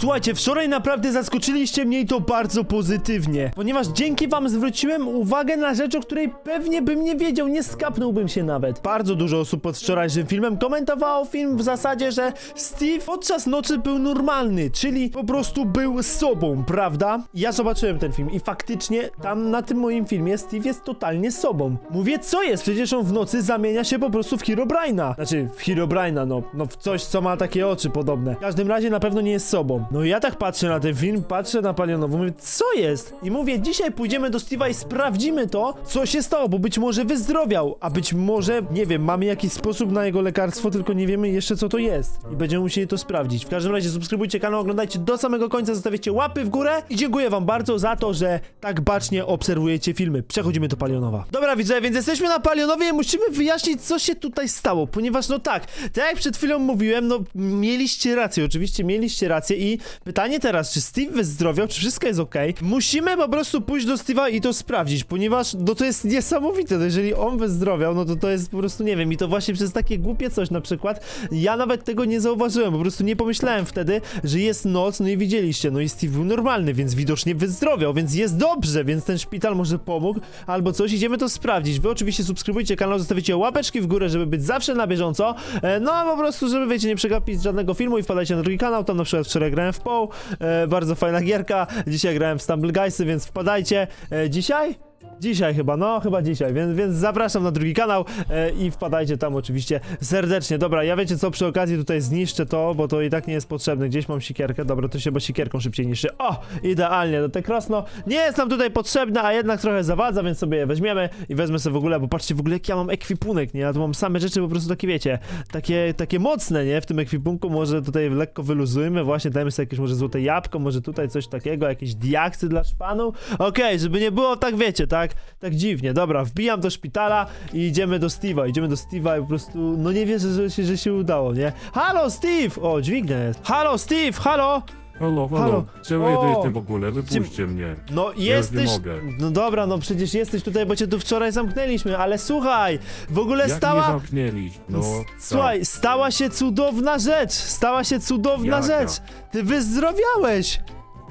Słuchajcie, wczoraj naprawdę zaskoczyliście mnie i to bardzo pozytywnie, ponieważ dzięki wam zwróciłem uwagę na rzecz, o której pewnie bym nie wiedział, nie skapnąłbym się nawet. Bardzo dużo osób pod wczorajszym filmem komentowało film w zasadzie, że Steve podczas nocy był normalny, czyli po prostu był sobą, prawda? Ja zobaczyłem ten film i faktycznie tam na tym moim filmie Steve jest totalnie sobą. Mówię, co jest? Przecież on w nocy zamienia się po prostu w Herobrine'a. Znaczy, w Herobrine'a, no, no w coś, co ma takie oczy podobne. W każdym razie na pewno nie jest sobą. No i ja tak patrzę na ten film, patrzę na Palionową, mówię, co jest? I mówię, dzisiaj pójdziemy do Steve'a i sprawdzimy to, co się stało, bo być może wyzdrowiał, a być może, nie wiem, mamy jakiś sposób na jego lekarstwo, tylko nie wiemy jeszcze, co to jest. I będziemy musieli to sprawdzić. W każdym razie subskrybujcie kanał, oglądajcie do samego końca, zostawiacie łapy w górę i dziękuję wam bardzo za to, że tak bacznie obserwujecie filmy. Przechodzimy do Palionowa. Dobra, widzowie, więc jesteśmy na Palionowie i musimy wyjaśnić, co się tutaj stało, ponieważ no tak, tak jak przed chwilą mówiłem, no mieliście rację, oczywiście mieliście rację i pytanie teraz, czy Steve wyzdrowiał, czy wszystko jest ok? Musimy po prostu pójść do Steve'a i to sprawdzić, ponieważ no to jest niesamowite, no jeżeli on wyzdrowiał, no to to jest po prostu, nie wiem, i to właśnie przez takie głupie coś na przykład, ja nawet tego nie zauważyłem, po prostu nie pomyślałem wtedy, że jest noc, no i widzieliście, no i Steve był normalny, więc widocznie wyzdrowiał, więc jest dobrze, więc ten szpital może pomógł, albo coś, idziemy to sprawdzić. Wy oczywiście subskrybujcie kanał, zostawicie łapeczki w górę, żeby być zawsze na bieżąco, e, no a po prostu, żeby wiecie, nie przegapić żadnego filmu i wpadajcie na drugi kanał, tam na przykład wczoraj grałem w PoE, e, bardzo fajna gierka, dzisiaj grałem w Stumble Guysy, więc wpadajcie. E, dzisiaj? Dzisiaj chyba, no chyba dzisiaj, więc, więc zapraszam na drugi kanał e, i wpadajcie tam oczywiście serdecznie. Dobra, ja wiecie co, przy okazji tutaj zniszczę to, bo to i tak nie jest potrzebne. Gdzieś mam sikierkę, dobra, to się bo sikierką szybciej niszczy. O, idealnie, no te krosno nie jest nam tutaj potrzebne, a jednak trochę zawadza, więc sobie je weźmiemy i wezmę sobie w ogóle, bo patrzcie w ogóle jak ja mam ekwipunek, nie? Ja tu mam same rzeczy po prostu takie, wiecie, takie, takie mocne, nie? W tym ekwipunku może tutaj lekko wyluzujmy, właśnie dajmy sobie jakieś może złote jabłko, może tutaj coś takiego, jakieś diaksy dla szpanu. Okej, żeby nie było tak, wiecie, tak, tak dziwnie. Dobra, wbijam do szpitala i idziemy do Steve'a, idziemy do Steve'a i po prostu, no nie wierzę, że się, że się udało, nie? Halo, Steve! O, dźwignia jest. Halo, Steve, halo! Halo, halo, Halo. O. ja jestem w ogóle? Wypuśćcie mnie. No nie jesteś. mogę. No dobra, no przecież jesteś tutaj, bo cię tu wczoraj zamknęliśmy, ale słuchaj, w ogóle Jak stała. mnie zamknęli? No, Słuchaj, stała się cudowna rzecz! Stała się cudowna Jaka? rzecz! Ty wyzdrowiałeś!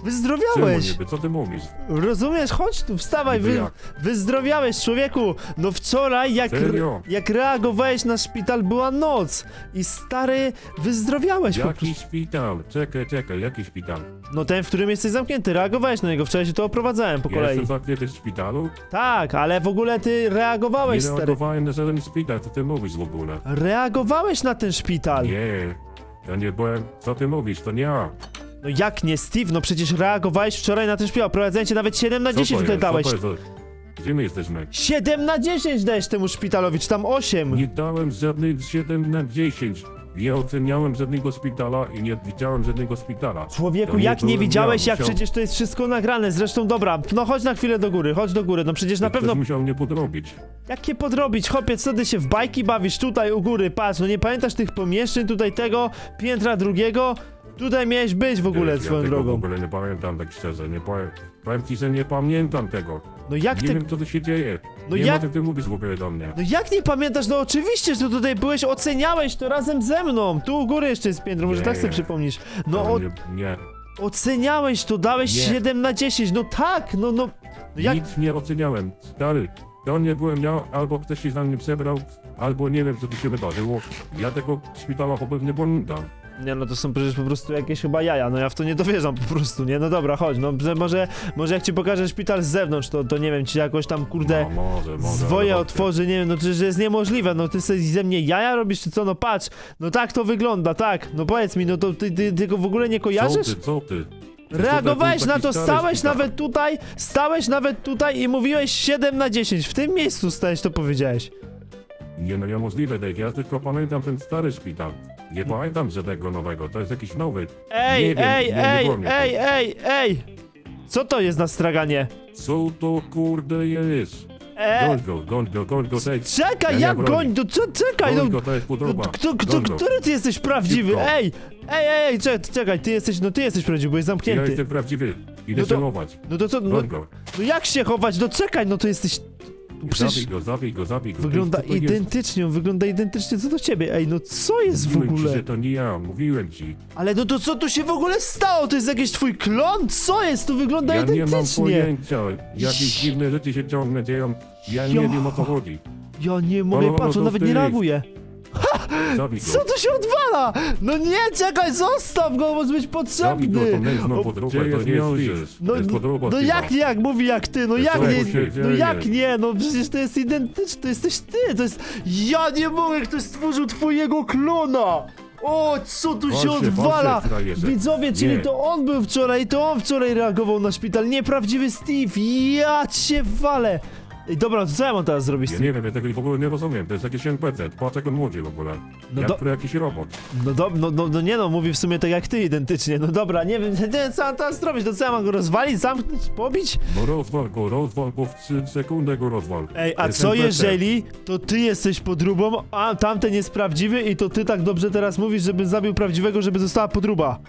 Tak. Czemu Wyzdrowiałeś! niby? Co ty mówisz? Rozumiesz? Chodź tu, wstawaj, Niby wy, jak? wyzdrowiałeś, człowieku! No wczoraj, jak, Serio? jak reagowałeś na szpital, była noc! I stary, wyzdrowiałeś po Jaki prostu. szpital? Czekaj, czekaj, jaki szpital? No ten, w którym jesteś zamknięty, reagowałeś na niego, wczoraj się to oprowadzałem po Ja kolei. jestem zamknięty w szpitalu? Tak, ale w ogóle ty Nie reagowałeś, stary. reagowałem na żaden szpital, co ty mówisz w ogóle? Reagowałeś na ten szpital. Nie, ja nie byłem... Co ty mówisz? To nie ja. No jak nie, Steve? No przecież reagowałeś wczoraj na ten szpital, prowadzając cię nawet 7 na Co 10 to tutaj? Co dałeś. to jest? Gdzie my jesteśmy? 7 na 10 dajesz temu szpitalowi, czy tam 8. Nie dałem żadnych 7 na 10. Nie oceniałem żadnego szpitala i nie widziałem żadnego szpitala. Człowieku, jak nie byłem widziałeś, ja, jak musiał- przecież to jest wszystko nagrane, zresztą dobra, no chodź na chwilę do góry, chodź do góry, no przecież na Ktoś pewno, musiał mnie podrobić. jakie podrobić, chopiec, co ty się w bajki bawisz tutaj u góry, patrz, no nie pamiętasz tych pomieszczeń tutaj tego, piętra drugiego, tutaj miałeś być w ogóle ja swoją tego drogą. w ogóle nie pamiętam tak szczerze, nie powiem, powiem ci, że nie pamiętam tego. No jak nie ty, wiem co tu się dzieje. No nie jak- ma co ty mówisz w ogóle do mnie. no jak nie pamiętasz, no oczywiście, że tutaj byłeś, oceniałeś to razem ze mną, tu u góry jeszcze jest piętro, może Nie. tak sobie przypomnisz, no o, nie, nie. oceniałeś to, dałeś Nie. 7 na 10, no tak, no, no, no jak, Nic nie oceniałem. Stary, to nie byłem ja, albo ktoś się za mnie przebrał, albo nie wiem co tu się wydarzyło. Ja tego szpitala chłopów nie pamiętam. Nie no to są przecież po prostu jakieś chyba jaja, no ja w to nie dowierzam po prostu, nie? No dobra, chodź, no że może, może jak ci pokażę szpital z zewnątrz, to, to nie wiem, ci jakoś tam kurde No, może, może. zwoje ale otworzy, nie wiem, no przecież jest niemożliwe, no ty sobie ze mnie jaja robisz czy co, no patrz, no tak to wygląda, tak, no powiedz mi, no to ty, ty, ty go w ogóle nie Co kojarzysz? ty, co ty? Reagowałeś To na to, stałeś nawet tutaj, stałeś nawet tutaj i mówiłeś 7 na 10, w tym miejscu stałeś, to powiedziałeś. Nie no, niemożliwe, Dave. Ja tylko pamiętam ten stary szpital. Nie pamiętam żadnego nowego, to jest jakiś nowy. Ej, Nie wiem, ej, nie- nie ej, było mnie to. ej, ej, ej! Co to jest na straganie? Co to kurde jest? E, Goń go, goń go, goń go, czekaj, Ja nie jak bronię. goń, to co, czekaj, no, Goń go, to jest no, kto, kto, Goń go. który ty jesteś prawdziwy? Szybko. Ej, ej, ej, ej, czekaj, czekaj, ty jesteś, no ty jesteś prawdziwy, bo jest Ja zamknięty. jestem prawdziwy. Idę No to- celować. No to co, no, Goń go. no jak się chować, no czekaj, no to jesteś, Przecież Zabij go, zabij go, zabij go. wygląda to jest? identycznie, on wygląda identycznie co do ciebie. Ej, no co jest w Mówiłem ci, ogóle? że to nie ja, mówiłem ci. Ale no to co tu się w ogóle stało? To jest jakiś twój klon? Co jest? To wygląda Ja nie mam identycznie. pojęcia. Jakieś dziwne rzeczy się ciągle dzieją. Ja nie Jo. wiem o co chodzi. Ja nie mogę, no, patrz, on to nawet nie ty. reaguje. Zabij Co tu się odwala? No nie, czekaj, zostaw go, może być Zabij go, to potrzebny. podróbę, to nie jest. No, To jest podróba no jak nie, jak mówi jak ty, no jak co nie, tu się no dzieje? jak nie, no przecież to jest identyczne, to jesteś ty, to jest, ja nie mogę, ktoś stworzył twojego klona. O, co tu się odwala? frajerze. Widzowie, czyli Nie. to on był wczoraj, to on wczoraj reagował na szpital, nieprawdziwy Steve, ja cię walę. Dobra, to co ja mam teraz zrobić z Ja tym? nie wiem, ja tego w ogóle nie rozumiem. To jest jakiś NPC. Patrz jak on młodzi w ogóle. No jak do- to jakiś robot. No, do, no, no, no nie no, mówi w sumie tak jak ty identycznie, no dobra, nie wiem, nie, co mam teraz zrobić, to co ja mam go rozwalić, zamknąć, pobić? No rozwal go, rozwal go w 3 sekundę go rozwal. Ej, To a jest co NPC. jeżeli to ty jesteś podróbą, a tamten jest prawdziwy i to ty tak dobrze teraz mówisz, żeby zabił prawdziwego, żeby została podróba?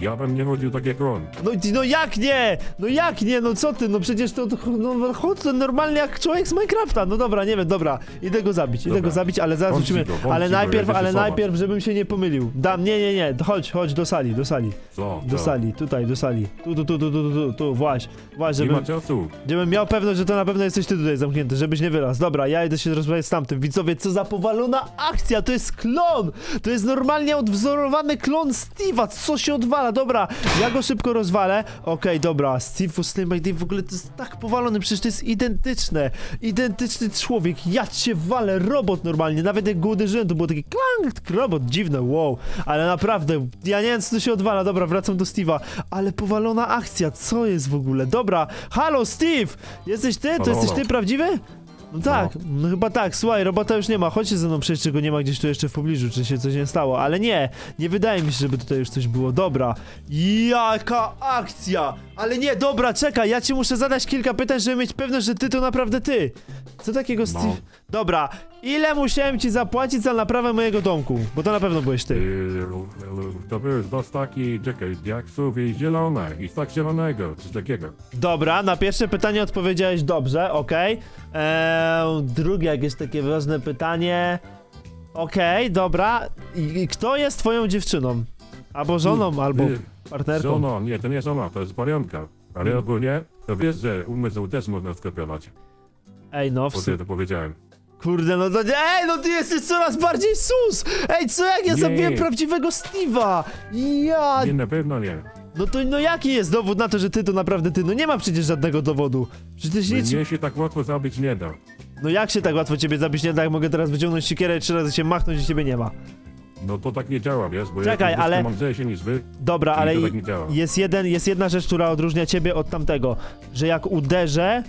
Ja bym nie chodził tak jak on. No, i- no jak nie? No jak nie? No co ty? No przecież to, to no, chodź to normalnie jak człowiek z Minecrafta. No dobra, nie wiem, dobra. Idę go zabić, idę Dobra. go zabić, ale zaraz wrócimy. go, Ale go, najpierw, ja ale najpierw, żebym się nie pomylił. Dam, nie, nie, nie, chodź, chodź do sali, do sali. Co? Do Co? sali, tutaj, do sali. Tu, tu, tu, tu, tu, tu, tu, właśnie. Właśnie, Nie żebym, ma czasu. żebym miał pewność, że to na pewno jesteś ty tutaj zamknięty, żebyś nie wylazł. Dobra, ja idę się rozmawiać z tamtym. Widzowie, co za powalona akcja, to jest klon! To jest normalnie odwzorowany klon Steve'a, co się odwala? Dobra, ja go szybko rozwalę. Okej, dobra, Steve Slim by Day w ogóle to jest tak powalony, przecież to jest identyczne. Identyczny człowiek, ja cię walę, robot normalnie. Nawet jak go uderzyłem, to było takie klang, robot, dziwne, wow. Ale naprawdę, ja nie wiem, co tu się odwala. Dobra, wracam do Steve'a. Ale powalona akcja, co jest w ogóle? Dobra, halo, Steve! Jesteś ty? To Halo, jesteś halo. ty prawdziwy? No. tak, no. chyba tak, słuchaj, robota już nie ma, chodźcie ze mną przejść, czy go nie ma gdzieś tu jeszcze w pobliżu, czy się coś nie stało, ale nie, nie wydaje mi się, żeby tutaj już coś było, dobra, jaka akcja, ale nie, dobra, czekaj, ja ci muszę zadać kilka pytań, żeby mieć pewność, że ty to naprawdę ty, co takiego Steve, No. dobra, ile musiałem ci zapłacić za naprawę mojego domku, bo to na pewno byłeś ty, Yy, To był dos taki, czekaj, jak sobie zielone i tak zielonego, coś takiego. dobra, na pierwsze pytanie odpowiedziałeś dobrze, okej, eee, drugie jakieś takie ważne pytanie, Okej, dobra. I, I kto jest twoją dziewczyną? Albo żoną, albo Yy, partnerką. Żona, nie, to nie jest ona, to jest Marianka. Ale ogólnie, to wiesz, że umysł też można skopiować. Ej, no, w Po su- co to powiedziałem. kurde, no to nie, ej, no ty jesteś coraz bardziej sus! Ej, co jak ja Nie. zabiłem prawdziwego Steve'a? Ja, Nie, na pewno nie. no to, no jaki jest dowód na to, że ty to naprawdę ty? No nie ma przecież żadnego dowodu. Przecież nic, Mnie się tak łatwo zabić nie da. no jak się tak łatwo ciebie zabić nie da, jak mogę teraz wyciągnąć siekierę i trzy razy się machnąć i ciebie nie ma. No to tak nie działa, wiesz, bo Czekaj, ja ale- mam się niż wy. Dobra, I ale to tak nie działa. jest, jeden, jest jedna rzecz, która odróżnia ciebie od tamtego, że jak uderzę,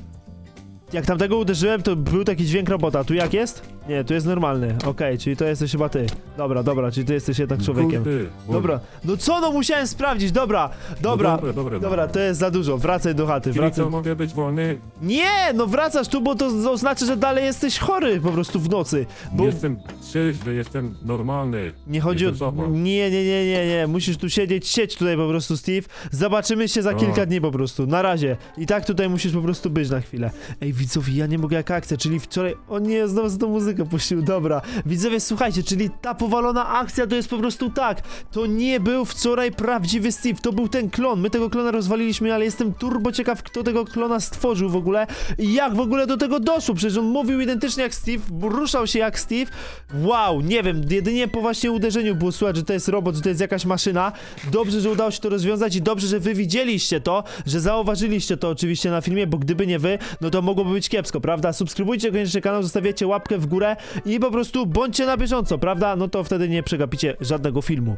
jak tamtego uderzyłem, to był taki dźwięk robota. Tu jak jest? Nie, tu jest normalny. Okej, czyli to jesteś chyba ty. Dobra, dobra, czyli ty jesteś jednak człowiekiem. Kurde, kurde. Dobra, no co no musiałem sprawdzić, dobra, dobra, No dobra, dobra, dobra, to jest za dużo, wracaj do chaty, Czyli wracaj. co, mogę być wolny? Nie, no wracasz tu, bo to oznacza, że dalej jesteś chory po prostu w nocy, bo Jestem trzeźwy, jestem normalny. nie chodzi o... Jestem sobą. Nie, nie, nie, nie, nie, musisz tu siedzieć, siedź tutaj po prostu, Steve, zobaczymy się za kilka dni po prostu, na razie. I tak tutaj musisz po prostu być na chwilę. Ej, widzowie, ja nie mogę jak akcja, czyli wczoraj... O nie, znowu za tą muzykę puścił, dobra. Widzowie, słuchajcie, czyli ta powalona akcja to jest po prostu tak, to nie był wczoraj prawdziwy Steve, to był ten klon, my tego klona rozwaliliśmy, ale jestem turbo ciekaw, kto tego klona stworzył w ogóle i jak w ogóle do tego doszło, przecież on mówił identycznie jak Steve, ruszał się jak Steve, wow, nie wiem, jedynie po właśnie uderzeniu było słychać, że to jest robot, że to jest jakaś maszyna, dobrze, że udało się to rozwiązać i dobrze, że wy widzieliście to, że zauważyliście to oczywiście na filmie, bo gdyby nie wy, no to mogłoby być kiepsko, prawda? Subskrybujcie koniecznie kanał, zostawiacie łapkę w i po prostu bądźcie na bieżąco, prawda? No to wtedy nie przegapicie żadnego filmu.